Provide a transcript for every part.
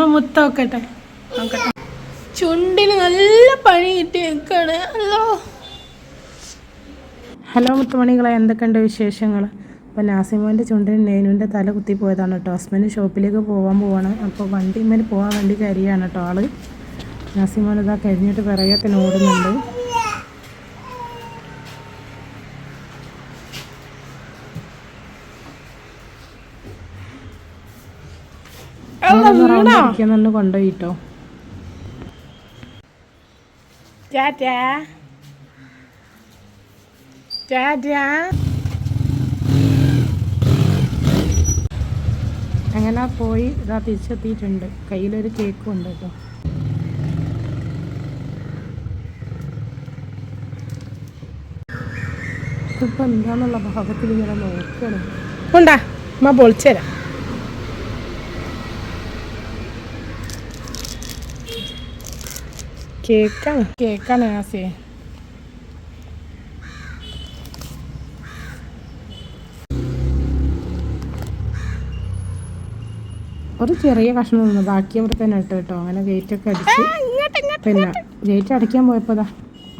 അമ്മ മുത്തോക്കട്ടെ നോക്കട്ടെ. ചുണ്ടിന് നല്ല പണി കിട്ടി നിൽക്കാണ് അല്ലോ. ഹലോ മുത്തുമണികളെ എന്തൊക്കെയുണ്ട് വിശേഷങ്ങൾ അപ്പോൾ നാസിമോന്റെ ചുണ്ടിന് നെയ്നുവിന്റെ തല കുത്തി പോയതാണ് കേട്ടോ. ഹസ്ബൻഡ് ഷോപ്പിലേക്ക് പോകാൻ പോവാണ്. അപ്പോൾ വണ്ടിമേൽ പോകാൻ വേണ്ടി കരിയാണ് കേട്ടോ ആൾ. നാസിമോൻ ഇതാ കരിഞ്ഞിട്ട് പിറകെ തന്നെ ഓടുന്നുണ്ട്. റൗണ്ട് കൊണ്ടുപോയി കേട്ടോ ടാറ്റാ ടാറ്റാ അങ്ങനെ പോയി ഇതാ തിരിച്ചെത്തിയിട്ടുണ്ട്. കയ്യിലൊരു കേക്കും ഉണ്ട് കേട്ടോ. ഇപ്പം എന്താന്നുള്ള ഭാഗത്തിൽ ഇങ്ങനെ നോക്കണം. ഉണ്ടാ അമ്മ പൊളിച്ചരാം കേക്കാണ്? കേക്കാണ് ആസേ. ഒരു ചെറിയ കഷ്ണം നിന്നു ബാക്കി അവിടെ തന്നെ ഇട്ട് കേട്ടോ. അങ്ങനെ ഗേറ്റൊക്കെ അടിച്ച്. പിന്നെ ഗേറ്റ് അടയ്ക്കാൻ പോയപ്പോൾ ഇതാ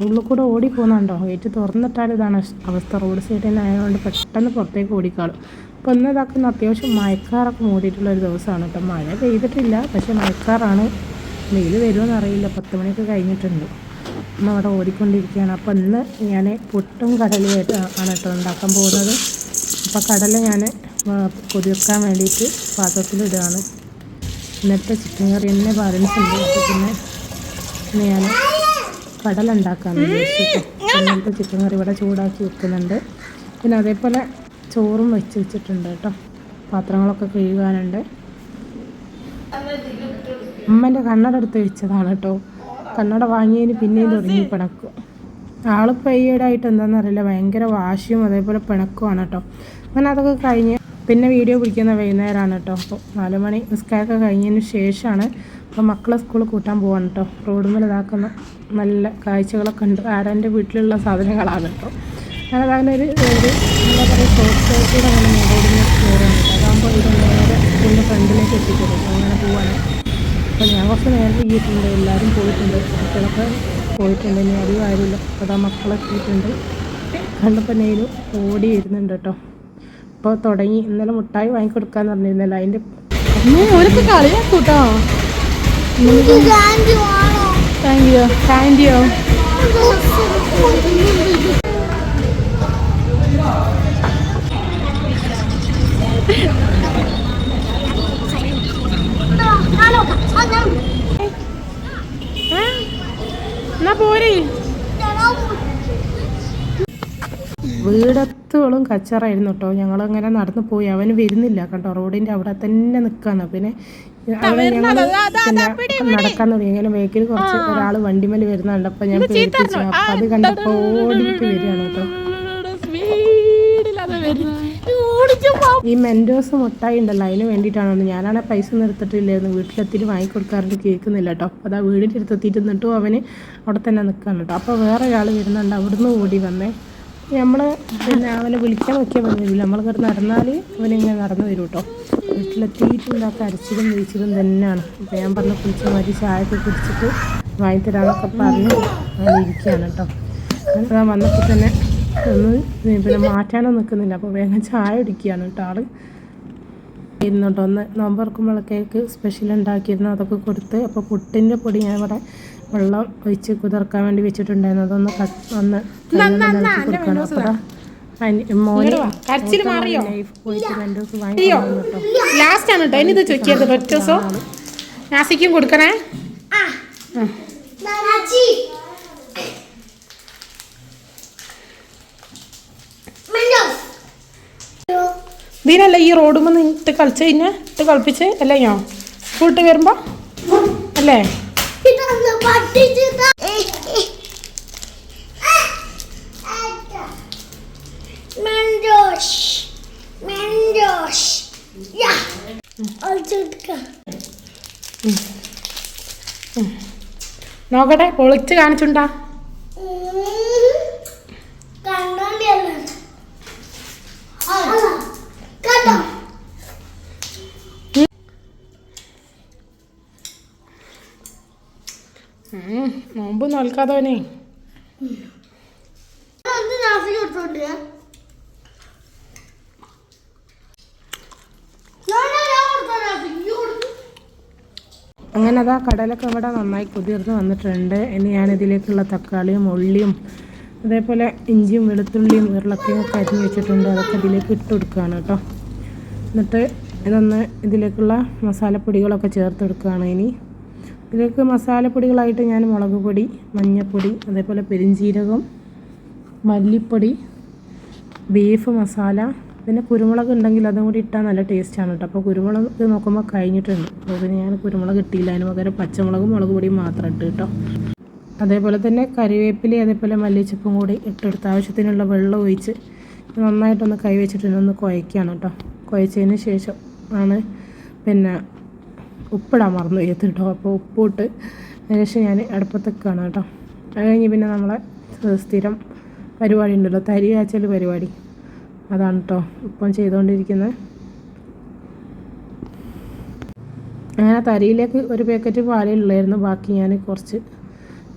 ഉള്ളിൽ കൂടെ ഓടി പോകുന്നുണ്ടോ? ഗേറ്റ് തുറന്നിട്ടാൽ ഇതാണ് അവസ്ഥ. റോഡ് സൈഡിൽ തന്നെ ആയതുകൊണ്ട് പെട്ടെന്ന് പുറത്തേക്ക് ഓടിക്കാളും. അപ്പോൾ ഇന്ന് ഇതാക്കുന്ന അത്യാവശ്യം മഴക്കാറൊക്കെ മൂടിയിട്ടുള്ള ഒരു ദിവസമാണ് കേട്ടോ. മഴ പെയ്തിട്ടില്ല പക്ഷെ മഴക്കാറാണ്. വെയിൽ വരുമെന്ന് അറിയില്ല. പത്ത് മണിയൊക്കെ കഴിഞ്ഞിട്ടുണ്ട്. അമ്മ അവിടെ ഓടിക്കൊണ്ടിരിക്കുകയാണ്. അപ്പോൾ ഇന്ന് ഞാൻ പുട്ടും കടലയായിട്ട് ആണ് കേട്ടോ ഉണ്ടാക്കാൻ പോകുന്നത്. അപ്പോൾ കടല ഞാൻ കൊതിർക്കാൻ വേണ്ടിയിട്ട് പാത്രത്തിലിടുകയാണ് ഇന്നത്തെ ചിക്കൻ കറി എന്നെ ബാലൻസ് ഉണ്ട്. അപ്പോൾ പിന്നെ ഞാൻ കടല ഉണ്ടാക്കാമെന്ന് വിചാരിച്ചിട്ട് ഇന്നത്തെ ചിക്കൻ കറി ഇവിടെ ചൂടാക്കി വെക്കുന്നുണ്ട്. പിന്നെ അതേപോലെ ചോറും വെച്ച് വെച്ചിട്ടുണ്ട് കേട്ടോ. പാത്രങ്ങളൊക്കെ കഴുകാനുണ്ട്. അമ്മന്റെ കണ്ണട എടുത്ത് വെച്ചതാണ് കേട്ടോ കണ്ണട വാങ്ങിയതിന് പിന്നെയും തുടങ്ങി പിണക്കും. ആളിപ്പോൾ പെയ്യേടായിട്ട് എന്താണെന്ന് അറിയില്ല. ഭയങ്കര വാശിയും അതേപോലെ പിണക്കുമാണ് കേട്ടോ അങ്ങനെ അതൊക്കെ കഴിഞ്ഞ് പിന്നെ വീഡിയോ പിടിക്കുന്ന വൈകുന്നേരമാണ് കേട്ടോ അപ്പോൾ നാല് മണി നിസ്കാരമൊക്കെ കഴിഞ്ഞതിന് ശേഷമാണ് അപ്പോൾ മക്കളെ സ്കൂളിൽ കൂട്ടാൻ പോവാണ് കേട്ടോ റോഡുമ്മൽ ഇതാക്കുന്ന നല്ല കാഴ്ചകളൊക്കെ ഉണ്ട്. ആരാന്റെ വീട്ടിലുള്ള സാധനങ്ങളാണ് കേട്ടോ അങ്ങനെ അങ്ങനെ ഒരു എന്താ പറയുക ഷോർട്ട് സർക്യൂട്ട് അങ്ങനെ റോഡിൽ കയറാണ് കേട്ടോ അതാകുമ്പോൾ ഇത് നേരെ സ്കൂളിന്റെ ഫ്രണ്ടിലേക്ക് എത്തിക്കരുത് അങ്ങനെ പോവാണ്. അപ്പോൾ ഞാൻ കുറച്ച് നേരത്തെ ചെയ്തിട്ടുണ്ട് എല്ലാവരും പോയിട്ടുണ്ട്. കുട്ടികളൊക്കെ പോയിട്ടുണ്ട്. ഇനി അറിയും ആരുമില്ല. അപ്പോൾ അതാ മക്കളൊക്കെ എത്തിയിട്ടുണ്ട്. കണ്ടപ്പോൾ ഓടി വരുന്നുണ്ട് കേട്ടോ. ഇപ്പോൾ തുടങ്ങി. ഇന്നലെ മുട്ടായി വാങ്ങിക്കൊടുക്കാന്ന് പറഞ്ഞിരുന്നല്ലോ. അതിന്റെ ഓരൊക്കെ കളിയാക്കൂട്ടോ താങ്ക് യു താങ്ക് യു? എന്നാ പോരേ വീടത്തോളം കച്ചറായിരുന്നു കേട്ടോ. ഞങ്ങളങ്ങനെ നടന്നു പോയി. അവന് വരുന്നില്ല കേട്ടോ. റോഡിന്റെ അവിടെ തന്നെ നിൽക്കാണ് പിന്നെ അവിടെ ഞങ്ങൾ പിന്നെ നടക്കാൻ തുടങ്ങി. വേക്കിൽ കുറച്ച് ഒരാൾ വണ്ടിമേൽ വരുന്ന കണ്ടപ്പോൾ ഞാൻ പേടിപ്പിച്ചു അപ്പം അത് കണ്ടപ്പോൾ ഓടിയിട്ട് വരികയാണ് കേട്ടോ. ഈ മെൻഡോസ് മുട്ടായി ഉണ്ടല്ലോ അതിന് വേണ്ടിയിട്ടാണ് ഞാനാണെ പൈസ നിർത്തിട്ടില്ലായിരുന്നു വീട്ടിലെത്തിയിട്ട് വാങ്ങിക്കൊടുക്കാറുണ്ട് കേൾക്കുന്നില്ല കേട്ടോ. അപ്പോൾ അതാ വീടിന്റെ അടുത്ത് എത്തിയിട്ട് നിന്നിട്ടും അവന് അവിടെ തന്നെ നിൽക്കാൻ കേട്ടോ. അപ്പോൾ വേറെ ഒരാൾ വരുന്നുണ്ട് അവിടുന്ന് ഓടി വന്നേ. നമ്മൾ പിന്നെ അവനെ വിളിക്കാൻ നോക്കിയാൽ വന്നില്ല നമ്മൾ കയറി നടന്നാൽ അവനിങ്ങനെ നടന്നു വരും കേട്ടോ. വീട്ടിലെത്തിയിട്ടുണ്ടാക്കുക അരച്ചിലും വീച്ചിലും തന്നെയാണ്. അപ്പോൾ ഞാൻ പറഞ്ഞ കുളിച്ച മതി ചായയൊക്കെ കുടിച്ചിട്ട് വാങ്ങിത്തരാന്നൊക്കെ പറഞ്ഞ് ഇരിക്കുകയാണ് കേട്ടോ. വന്നപ്പോൾ തന്നെ ഒന്ന് പിന്നെ മാറ്റാനോ നിൽക്കുന്നില്ല. അപ്പോൾ വേഗം ചായ കുടിക്കുകയാണ് കേട്ടോ ആൾ. ഇരുന്നുണ്ട് ഒന്ന് നോമ്പ് തുറക്കുമ്പോഴേക്ക് സ്പെഷ്യൽ ഉണ്ടാക്കിയിരുന്നു. അതൊക്കെ കൊടുത്ത് അപ്പോൾ പുട്ടിന്റെ പൊടി ഞാൻ ഇവിടെ വെള്ളം ഒഴിച്ച് കുതിർക്കാൻ വേണ്ടി വെച്ചിട്ടുണ്ടായിരുന്നു. അതൊന്ന് കട്ട് ഒന്ന് കൊടുക്കണം. അപ്പോൾ മോനെ ലൈഫ് പോയിട്ട് രണ്ട് ദിവസം വാങ്ങി കേട്ടോ. ലാസ്റ്റ് ആണ് കേട്ടോ. ഇനി ഇത് ചോദിക്കരുത്. ഒറ്റ ദിവസം നാസിക്കും കൊടുക്കണേ. ഇതിനല്ല ഈ റോഡുമ്പോൾ ഇട്ട് കളിച്ച് കഴിഞ്ഞാൽ ഇട്ട് കളിപ്പിച്ച് അല്ലേ ഞാൻ? സ്കൂളിട്ട് വരുമ്പോൾ അല്ലേ. നോക്കട്ടെ പൊളിച്ച് കാണിച്ചുണ്ടാ. ഈ കൊടുക്കും. അങ്ങനെ അതാ കടലൊക്കെ ഇവിടെ നന്നായി കുതിർന്ന് വന്നിട്ടുണ്ട്. ഇനി ഞാനിതിലേക്കുള്ള തക്കാളിയും ഉള്ളിയും അതേപോലെ ഇഞ്ചിയും വെളുത്തുള്ളിയും ഉരുളക്കയും ഒക്കെ അരിഞ്ഞ് വെച്ചിട്ടുണ്ട്. അതൊക്കെ ഇതിലേക്ക് ഇട്ട് കൊടുക്കുകയാണ് കേട്ടോ. എന്നിട്ട് ഇതൊന്ന് ഇതിലേക്കുള്ള മസാലപ്പൊടികളൊക്കെ ചേർത്ത് കൊടുക്കുകയാണ് ഇനി. ഇതിലേക്ക് മസാലപ്പൊടികളായിട്ട് ഞാൻ മുളക് പൊടി മഞ്ഞൾപ്പൊടി അതേപോലെ പെരിഞ്ജീരകം മല്ലിപ്പൊടി ബീഫ് മസാല പിന്നെ കുരുമുളക് ഉണ്ടെങ്കിൽ അതും കൂടി ഇട്ടാൽ നല്ല ടേസ്റ്റാണ് കേട്ടോ അപ്പോൾ കുരുമുളക് നോക്കുമ്പോൾ കഴിഞ്ഞിട്ടുണ്ട്. അപ്പോൾ പിന്നെ ഞാൻ കുരുമുളക് ഇട്ടില്ല. അതിന് പകരം പച്ചമുളകും മുളക് പൊടിയും മാത്രം ഇട്ട് കേട്ടോ അതേപോലെ തന്നെ കറിവേപ്പില അതേപോലെ മല്ലിച്ചപ്പും കൂടി ഇട്ടെടുത്ത് ആവശ്യത്തിനുള്ള വെള്ളം ഒഴിച്ച് നന്നായിട്ടൊന്ന് കൈ വെച്ചിട്ട് ഒന്ന് കുഴയ്ക്കുകയാണ് കേട്ടോ കുഴച്ചതിന് ശേഷം ആണ് പിന്നെ ഉപ്പിടാൻ മറന്നു ചെയ്ത് കേട്ടോ അപ്പോൾ ഉപ്പിട്ട് ശേഷം ഞാൻ അടുപ്പത്തൊക്കെയാണ് കേട്ടോ. അത് കഴിഞ്ഞ് പിന്നെ നമ്മളെ സ്ഥിരം പരിപാടി ഉണ്ടല്ലോ. തരി കാച്ചൽ പരിപാടി. അതാണ് കേട്ടോ ഇപ്പം ചെയ്തുകൊണ്ടിരിക്കുന്നത്. അങ്ങനെ തരിയിലേക്ക് ഒരു പാക്കറ്റ് പാലേ ഉള്ളായിരുന്നു. ബാക്കി ഞാൻ കുറച്ച്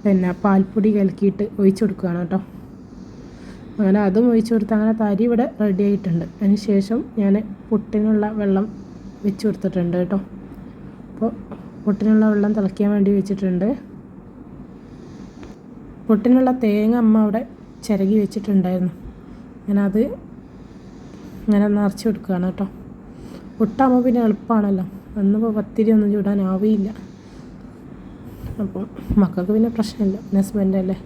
പിന്നെ പാൽപ്പൊടി കലക്കിയിട്ട് ഒഴിച്ചു കൊടുക്കുകയാണ് കേട്ടോ. അങ്ങനെ അതും ഒഴിച്ചു കൊടുത്ത് അങ്ങനെ തരി ഇവിടെ റെഡി ആയിട്ടുണ്ട്. അതിന് ശേഷം ഞാൻ പുട്ടിനുള്ള വെള്ളം വെച്ച് കൊടുത്തിട്ടുണ്ട് കേട്ടോ. അപ്പോൾ പൊട്ടിനുള്ള വെള്ളം തിളയ്ക്കാൻ വേണ്ടി വെച്ചിട്ടുണ്ട്. പൊട്ടിനുള്ള തേങ്ങ അമ്മ അവിടെ ചിരകി വെച്ചിട്ടുണ്ടായിരുന്നു. ഞാനത് ഇങ്ങനെ നിറച്ച് കൊടുക്കുകയാണ് കേട്ടോ. പൊട്ടാകുമ്പോൾ പിന്നെ എളുപ്പമാണല്ലോ. അന്നിപ്പോൾ പത്തിരി ഒന്നും ചൂടാനാവില്ല അപ്പം മക്കൾക്ക് പിന്നെ പ്രശ്നമില്ല. പിന്നെ ഹസ്ബൻഡല്ലേ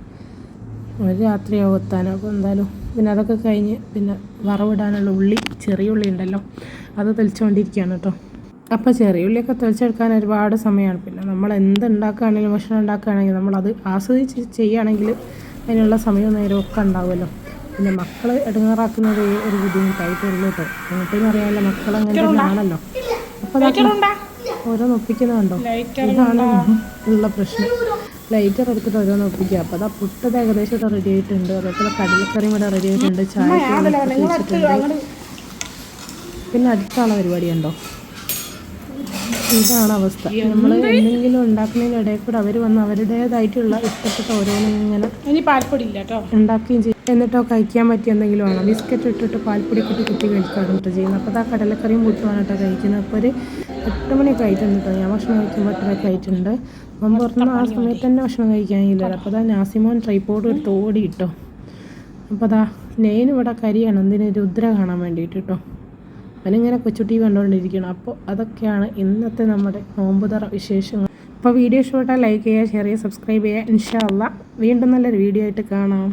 ഒരു രാത്രിയാവും എത്താൻ അപ്പോൾ എന്തായാലും പിന്നെ അതൊക്കെ കഴിഞ്ഞ് പിന്നെ വറവിടാനുള്ള ഉള്ളി ചെറിയ ഉള്ളി ഉണ്ടല്ലോ. അത് തെളിച്ചുകൊണ്ടിരിക്കുകയാണ് കേട്ടോ. അപ്പോൾ ചെറിയ ഉള്ളിയൊക്കെ തെളിച്ചെടുക്കാൻ ഒരുപാട് സമയമാണ്. പിന്നെ നമ്മൾ എന്ത് ഉണ്ടാക്കുകയാണെങ്കിലും ഭക്ഷണം ഉണ്ടാക്കുകയാണെങ്കിൽ നമ്മളത് ആസ്വദിച്ച് ചെയ്യുകയാണെങ്കിൽ അതിനുള്ള സമയവും നേരവും ഒക്കെ ഉണ്ടാവുമല്ലോ. പിന്നെ മക്കൾ ഇടങ്ങാറാക്കുന്നത് ഒരു ബുദ്ധിമുട്ടായിട്ടുള്ളൂ കേട്ടോ. എന്നിട്ടെന്ന് അറിയാമല്ലോ മക്കൾ അങ്ങനെ ആണല്ലോ അപ്പോൾ ഓരോന്ന് ഒപ്പിക്കുന്നുണ്ടോ ഇതാണ് ഉള്ള പ്രശ്നം. ലൈറ്റർ എടുത്തിട്ട് ഓരോന്ന് ഒപ്പിക്കുക അപ്പോൾ അതാ പുട്ടത് ഏകദേശം ഇവിടെ റെഡി ആയിട്ടുണ്ട്. അതേപോലെ കടലക്കറിയും ഇവിടെ റെഡി ആയിട്ടുണ്ട്. ചായ വെച്ചിട്ടുണ്ട്. പിന്നെ അടുത്താണ് പരിപാടി ഉണ്ടോ ഇതാണ് അവസ്ഥ. നമ്മൾ എന്തെങ്കിലും ഉണ്ടാക്കുന്നതിനിടയിൽ കൂടെ അവർ വന്ന് അവരുടേതായിട്ടുള്ള ഇഷ്ടപ്പെട്ട ഓരോന്നും ഇങ്ങനെ ഇനി പാൽപ്പൊടി ഇല്ല കേട്ടോ. ഉണ്ടാക്കുകയും ചെയ്യും. എന്നിട്ടോ കഴിക്കാൻ പറ്റിയ എന്തെങ്കിലും ആണോ ബിസ്ക്കറ്റ് ഇട്ടിട്ട് പാൽപ്പൊടി കുട്ടി കുത്തി കഴിക്കാണ് കേട്ടോ ചെയ്യുന്നത്. അപ്പോൾ ആ കടലക്കറിയും പുട്ടുമാണ് കേട്ടോ കഴിക്കുന്നത്. അപ്പോൾ ഒരു എട്ട് മണിയൊക്കെ ആയിട്ടുണ്ട് കേട്ടോ. ഞാൻ ഭക്ഷണം കഴിക്കുമ്പോൾ എട്ടരയൊക്കെ ആയിട്ടുണ്ട്. അപ്പം പുറത്തുനിന്ന് ആ സമയത്ത് തന്നെ ഭക്ഷണം കഴിക്കാനില്ല അപ്പോൾ അതാ നാസിമോൻ ട്രൈപ്പോഡ് എടുത്ത് ഓടി കിട്ടോ അപ്പോൾ അതാ നെയിൻ ഇവിടെ കരിയാണ്. എന്തിനൊരു രുദ്ര കാണാൻ വേണ്ടിയിട്ട് കേട്ടോ. അവനിങ്ങനെ കൊച്ചു ടി വി കണ്ടുകൊണ്ടിരിക്കണം അപ്പോൾ അതൊക്കെയാണ് ഇന്നത്തെ നമ്മുടെ നോമ്പുതറ വിശേഷങ്ങൾ. അപ്പോൾ വീഡിയോ ഇഷ്ടപ്പെട്ടാൽ ലൈക്ക് ചെയ്യുക ഷെയർ ചെയ്യുക സബ്സ്ക്രൈബ് ചെയ്യുക. ഇൻഷാ അള്ളാ വീണ്ടും നല്ലൊരു വീഡിയോ ആയിട്ട് കാണാം.